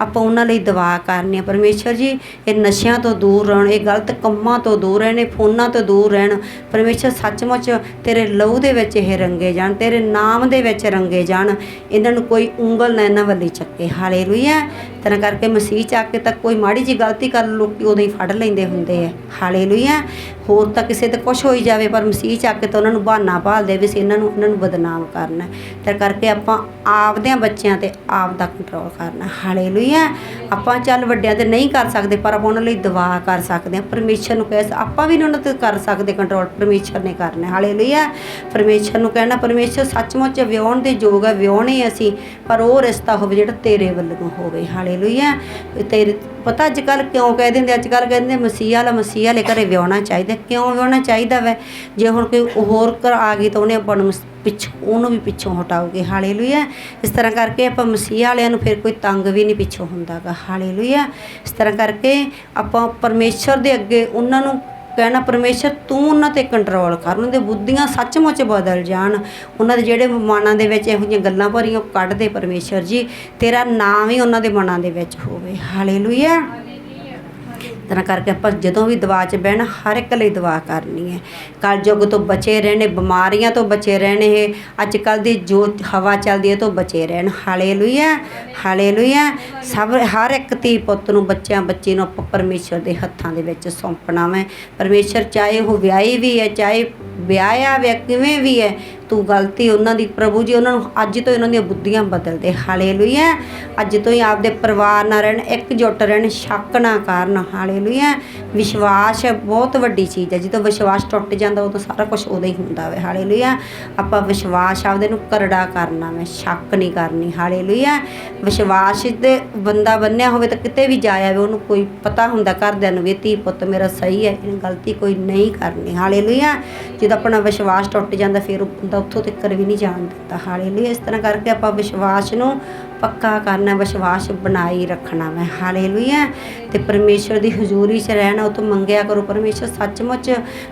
ਆਪਾਂ ਉਹਨਾਂ ਲਈ ਦੁਆ ਕਰਨੀ ਆ। ਪਰਮੇਸ਼ਰ ਜੀ, ਇਹ ਨਸ਼ਿਆਂ ਤੋਂ ਦੂਰ ਰਹਿਣ, ਇਹ ਗਲਤ ਕੰਮਾਂ ਤੋਂ ਦੂਰ ਰਹਿਣ, ਇਹ ਫੋਨਾਂ ਤੋਂ ਦੂਰ ਰਹਿਣ। ਪਰਮੇਸ਼ਰ ਸੱਚਮੁੱਚ ਤੇਰੇ ਲਹੂ ਦੇ ਵਿੱਚ ਇਹ ਰੰਗੇ ਜਾਣ, ਤੇਰੇ ਨਾਮ ਦੇ ਵਿੱਚ ਰੰਗੇ ਜਾਣ। ਇਹਨਾਂ ਨੂੰ ਕੋਈ ਉਂਗਲ ਨਾ ਇਹਨਾਂ ਵੱਲੀ ਚੱਕੇ। ਹਾਲੇਲੂਇਆ। ਤਰ੍ਹਾਂ ਕਰਕੇ ਮਸੀਹ ਚ ਆ ਕੇ ਤਾਂ ਕੋਈ ਮਾੜੀ ਜੀ ਗਲਤੀ ਕਰ ਲੋਕੀ ਉਦੋਂ ਹੀ ਫੜ ਲੈਂਦੇ ਹੁੰਦੇ ਆ। ਹਾਲੇਲੂਇਆ। ਹੋਰ ਤਾਂ ਕਿਸੇ ਤੇ ਕੁਝ ਹੋਈ ਜਾਵੇ, ਪਰ ਮਸੀਹ ਚ ਆ ਕੇ ਤਾਂ ਉਹਨਾਂ ਨੂੰ ਬਹਾਨਾ ਭਾਲਦੇ ਵੀ ਸੀ ਇਹਨਾਂ ਨੂੰ ਉਹਨਾਂ ਨੂੰ ਬਦਨਾਮ ਕਰਨਾ। ਤਾਂ ਕਰਕੇ ਆਪਾਂ ਆਪਦਿਆਂ ਬੱਚਿਆਂ ਤੇ ਆਪ ਦਾ ਕੰਟਰੋਲ ਕਰਨਾ। ਹਾਲੇਲੂਇਆ। ਆਪਾਂ ਚੱਲ ਵੱਡਿਆਂ ਤੇ ਨਹੀਂ ਕਰ ਸਕਦੇ, ਪਰ ਆਪਾਂ ਉਹਨਾਂ ਲਈ ਦੁਆ ਕਰ ਸਕਦੇ ਹਾਂ। ਪਰਮੇਸ਼ਰ ਨੂੰ ਕਹਿ, ਆਪਾਂ ਵੀ ਨੀ ਉਹਨਾਂ ਤੇ ਕਰ ਸਕਦੇ ਕੰਟਰੋਲ ਪਰਮੇਸ਼ਰ ਨੇ ਕਰਨਾ। ਹਾਲੇਲੂਇਆ। ਪਰਮੇਸ਼ਰ ਨੂੰ ਕਹਿਣਾ, ਪਰਮੇਸ਼ਰ ਸੱਚਮੁੱਚ ਵਿਆਹਣ ਦੇ ਯੋਗ ਹੈ ਵਿਆਹਣੇ ਅਸੀਂ, ਪਰ ਉਹ ਰਿਸ਼ਤਾ ਹੋਵੇ ਜਿਹੜਾ ਤੇਰੇ ਵੱਲੋਂ ਹੋਵੇ। ਹਾਲੇ ਹਾਲੇਲੂਇਆ ਵੀ ਤੇਰੇ ਪਤਾ ਅੱਜ ਕੱਲ ਕਿਉਂ ਕਹਿ ਦਿੰਦੇ ਅੱਜ ਕੱਲ ਕਹਿੰਦੇ ਮਸੀਹ ਵਾਲਾ, ਮਸੀਹ ਵਾਲੇ ਘਰੇ ਵਿਆਹਣਾ ਚਾਹੀਦਾ। ਕਿਉਂ ਵਿਆਹਣਾ ਚਾਹੀਦਾ ਵੈ? ਜੇ ਹੁਣ ਕੋਈ ਹੋਰ ਘਰ ਆ ਗਈ ਤਾਂ ਉਹਨੇ ਆਪਾਂ ਨੂੰ ਪਿੱਛੋਂ, ਉਹਨੂੰ ਵੀ ਪਿੱਛੋਂ ਹਟਾਓਗੇ। ਹਾਲੇਲੂਇਆ। ਇਸ ਤਰ੍ਹਾਂ ਕਰਕੇ ਆਪਾਂ ਮਸੀਹ ਵਾਲਿਆਂ ਨੂੰ ਫਿਰ ਕੋਈ ਤੰਗ ਵੀ ਨਹੀਂ ਪਿੱਛੋਂ ਹੁੰਦਾਗਾ। ਹਾਲੇਲੂਇਆ। ਇਸ ਤਰ੍ਹਾਂ ਕਰਕੇ ਆਪਾਂ ਪਰਮੇਸ਼ਰ ਦੇ ਅੱਗੇ ਉਹਨਾਂ ਨੂੰ ਕਹਿਣਾ ਪਰਮੇਸ਼ਰ, ਤੂੰ ਉਹਨਾਂ ਤੇ ਕੰਟਰੋਲ ਕਰ, ਉਹਨਾਂ ਦੇ ਬੁੱਧੀਆਂ ਸੱਚਮੁੱਚ ਬਦਲ ਜਾਣ। ਉਹਨਾਂ ਦੇ ਜਿਹੜੇ ਮਨਾਂ ਦੇ ਵਿੱਚ ਇਹੋ ਜਿਹੀਆਂ ਗੱਲਾਂ ਭਰੀਆਂ, ਉਹ ਕੱਢ ਦੇ ਪਰਮੇਸ਼ਰ ਜੀ। ਤੇਰਾ ਨਾਮ ਹੀ ਉਹਨਾਂ ਦੇ ਮਨਾਂ ਦੇ ਵਿੱਚ ਹੋਵੇ। ਹਾਲੇਲੂਇਆ ਤਰ੍ਹਾਂ ਕਰਕੇ ਆਪਾਂ ਜਦੋਂ ਵੀ ਦਵਾ 'ਚ ਬਹਿਣਾ, ਹਰ ਇੱਕ ਲਈ ਦਵਾ ਕਰਨੀ ਹੈ। ਕਲਯੁੱਗ ਤੋਂ ਬਚੇ ਰਹਿਣੇ ਬਿਮਾਰੀਆਂ ਤੋਂ ਬਚੇ ਰਹਿਣੇ, ਇਹ ਅੱਜ ਕੱਲ ਦੀ ਜੋ ਹਵਾ ਚੱਲਦੀ ਹੈ ਤੋਂ ਬਚੇ ਰਹਿਣ। Hallelujah hallelujah. ਸਭ, ਹਰ ਇੱਕ ਧੀ ਪੁੱਤ ਨੂੰ ਬੱਚਿਆਂ, ਬੱਚੀ ਨੂੰ ਆਪਾਂ ਪਰਮੇਸ਼ਰ ਦੇ ਹੱਥਾਂ ਦੇ ਵਿੱਚ ਸੌਂਪਣਾ ਵਾ। ਪਰਮੇਸ਼ਰ ਚਾਹੇ ਉਹ ਵਿਆਹੀ ਵੀ ਹੈ, ਚਾਹੇ ਵਿਆਹਿਆ ਵੇ ਕਿਵੇਂ ਵੀ ਹੈ ਤੂੰ ਗਲਤੀ ਉਹਨਾਂ ਦੀ ਪ੍ਰਭੂ ਜੀ, ਉਹਨਾਂ ਨੂੰ ਅੱਜ ਤੋਂ ਹੀ ਉਹਨਾਂ ਦੀਆਂ ਬੁੱਧੀਆਂ ਬਦਲ ਦੇ। ਹਾਲੇਲੂਇਆ। ਅੱਜ ਤੋਂ ਹੀ ਆਪਦੇ ਪਰਿਵਾਰ ਨਾਲ ਰਹਿਣ ਇੱਕ ਇਕਜੁੱਟ ਰਹਿਣ, ਸ਼ੱਕ ਨਾ ਕਰਨ। ਹਾਲੇਲੂਇਆ। ਵਿਸ਼ਵਾਸ ਬਹੁਤ ਵੱਡੀ ਚੀਜ਼ ਹੈ। ਜਦੋਂ ਵਿਸ਼ਵਾਸ ਟੁੱਟ ਜਾਂਦਾ, ਉਦੋਂ ਸਾਰਾ ਕੁਝ ਉਦੋਂ ਹੀ ਹੁੰਦਾ ਵੇ। ਹਾਲੇਲੂਇਆ। ਆਪਾਂ ਵਿਸ਼ਵਾਸ ਆਪਦੇ ਨੂੰ ਕਰੜਾ ਕਰਨਾ ਮੈਂ ਸ਼ੱਕ ਨਹੀਂ ਕਰਨੀ। ਹਾਲੇਲੂਇਆ। ਵਿਸ਼ਵਾਸ ਤੇ ਬੰਦਾ ਬੰਨਿਆ ਹੋਵੇ ਤਾਂ ਕਿਤੇ ਵੀ ਜਾਇਆ ਵੇ, ਉਹਨੂੰ ਕੋਈ ਪਤਾ ਹੁੰਦਾ ਘਰਦਿਆਂ ਨੂੰ ਵੀ ਧੀ ਪੁੱਤ ਮੇਰਾ ਸਹੀ ਹੈ ਇਹ ਗਲਤੀ ਕੋਈ ਨਹੀਂ ਕਰਨੀ। ਹਾਲੇਲੂਇਆ। ਜਦੋਂ ਆਪਣਾ ਵਿਸ਼ਵਾਸ ਟੁੱਟ ਜਾਂਦਾ, ਫਿਰ ਉਹ ਬੰਦਾ ਉੱਥੋਂ ਤੱਕ ਵੀ ਨਹੀਂ ਜਾਣ ਦਿੰਦਾ ਹਾਲੇਲੂਇਆ ਇਸ ਤਰ੍ਹਾਂ ਕਰਕੇ ਆਪਾਂ ਵਿਸ਼ਵਾਸ ਨੂੰ ਪੱਕਾ ਕਰਨਾ, ਵਿਸ਼ਵਾਸ ਬਣਾਈ ਰੱਖਣਾ ਮੈਂ ਹਾਲੇਲੂਇਆ ਤੇ ਪਰਮੇਸ਼ਰ ਦੀ ਹਜ਼ੂਰੀ 'ਚ ਰਹਿਣਾ, ਉਹ ਤੋਂ ਮੰਗਿਆ ਕਰੋ। ਪਰਮੇਸ਼ਰ ਸੱਚਮੁੱਚ,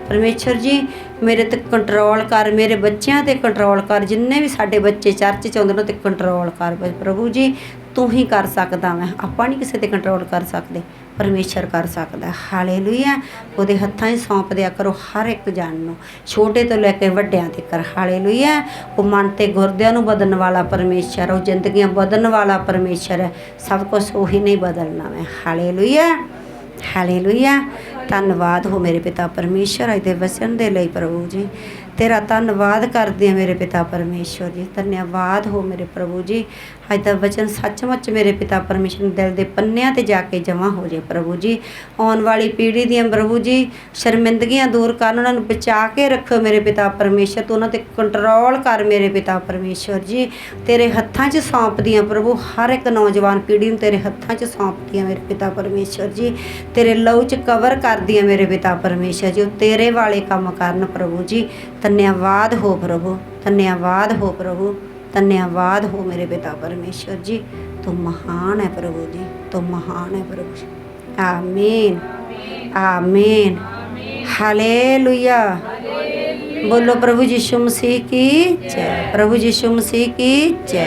ਪਰਮੇਸ਼ਰ ਜੀ, ਮੇਰੇ ਤੇ ਕੰਟਰੋਲ ਕਰ, ਮੇਰੇ ਬੱਚਿਆਂ ਤੇ ਕੰਟਰੋਲ ਕਰ, ਜਿੰਨੇ ਵੀ ਸਾਡੇ ਬੱਚੇ ਚਰਚ 'ਚ ਆਉਂਦੇ ਨੇ ਤੇ ਕੰਟਰੋਲ ਕਰ। ਪ੍ਰਭੂ ਜੀ ਤੂੰ ਹੀ ਕਰ ਸਕਦਾ ਮੈਂ ਆਪਾਂ ਨਹੀਂ ਕਿਸੇ ਤੇ ਕੰਟਰੋਲ ਕਰ ਸਕਦੇ। ਪਰਮੇਸ਼ਰ ਕਰ ਸਕਦਾ। ਹਾਲੇਲੂਇਆ ਉਹਦੇ ਹੱਥਾਂ 'ਚ ਸੌਂਪ ਦਿਆ ਕਰੋ ਹਰ ਇੱਕ ਜਨ ਨੂੰ। ਛੋਟੇ ਤੋਂ ਲੈ ਕੇ ਵੱਡਿਆਂ ਤੱਕ। ਹਾਲੇਲੂਇਆ ਉਹ ਮਨ ਤੇ ਗੁਰਦਿਆਂ ਨੂੰ ਬਦਲਣ ਵਾਲਾ ਪਰਮੇਸ਼ਰ ਉਹ ਜ਼ਿੰਦਗੀਆਂ ਬਦਲਣ ਵਾਲਾ ਪਰਮੇਸ਼ਰ ਹੈ ਸਭ ਕੁਝ ਉਹੀ ਨਹੀਂ ਬਦਲਣਾ ਮੈਂ ਹਾਲੇਲੂਇਆ ਹਾਲੇਲੂਇਆ ਧੰਨਵਾਦ ਹੋ ਮੇਰੇ ਪਿਤਾ ਪਰਮੇਸ਼ਰ ਅੱਜ ਦੇ ਵਸਣ ਦੇ ਲਈ ਪ੍ਰਭੂ ਜੀ। ਤੇਰਾ ਧੰਨਵਾਦ ਕਰਦੀ ਆ ਮੇਰੇ ਪਿਤਾ ਪਰਮੇਸ਼ਰ ਜੀ। ਧੰਨਵਾਦ ਹੋ ਮੇਰੇ ਪ੍ਰਭੂ ਜੀ। ਅੱਜ ਦਾ ਵਚਨ ਸੱਚਮੁੱਚ ਮੇਰੇ ਪਿਤਾ ਪਰਮੇਸ਼ਰ ਦੇ ਦਿਲ ਦੇ ਪੰਨਿਆਂ ਤੇ ਜਾ ਕੇ ਜਮਾ ਹੋ ਜੇ ਪ੍ਰਭੂ ਜੀ। ਆਉਣ ਵਾਲੀ ਪੀੜ੍ਹੀ ਦੀਆਂ ਪ੍ਰਭੂ ਜੀ, ਸ਼ਰਮਿੰਦਗੀਆਂ ਦੂਰ ਕਰਨ ਉਹਨਾਂ ਨੂੰ ਬਚਾ ਕੇ ਰੱਖੋ ਮੇਰੇ ਪਿਤਾ ਪਰਮੇਸ਼ਰ ਤੂੰ ਉਹਨਾਂ ਤੇ ਕੰਟਰੋਲ ਕਰ ਮੇਰੇ ਪਿਤਾ ਪਰਮੇਸ਼ਰ ਜੀ। ਤੇਰੇ ਹੱਥਾਂ 'ਚ ਸੌਂਪਦੀਆਂ ਪ੍ਰਭੂ, ਹਰ ਇੱਕ ਨੌਜਵਾਨ ਪੀੜ੍ਹੀ ਨੂੰ ਤੇਰੇ ਹੱਥਾਂ 'ਚ ਸੌਂਪਦੀਆਂ ਮੇਰੇ ਪਿਤਾ ਪਰਮੇਸ਼ਰ ਜੀ। ਤੇਰੇ ਲਹੂ 'ਚ ਕਵਰ ਕਰਦੀਆਂ ਮੇਰੇ ਪਿਤਾ ਪਰਮੇਸ਼ਰ ਜੀ। ਉਹ ਤੇਰੇ ਵਾਲੇ ਕੰਮ ਕਰਨ ਪ੍ਰਭੂ ਜੀ। धन्यवाद हो प्रभु, धन्यवाद हो प्रभु, धन्यवाद हो मेरे पिता परमेश्वर जी। तो महान है प्रभु जी तो महान है प्रभु जी। आमीन आमीन। हले लुया बोलो प्रभु यीशु मसीह की जय, प्रभु यीशु मसीह की जय।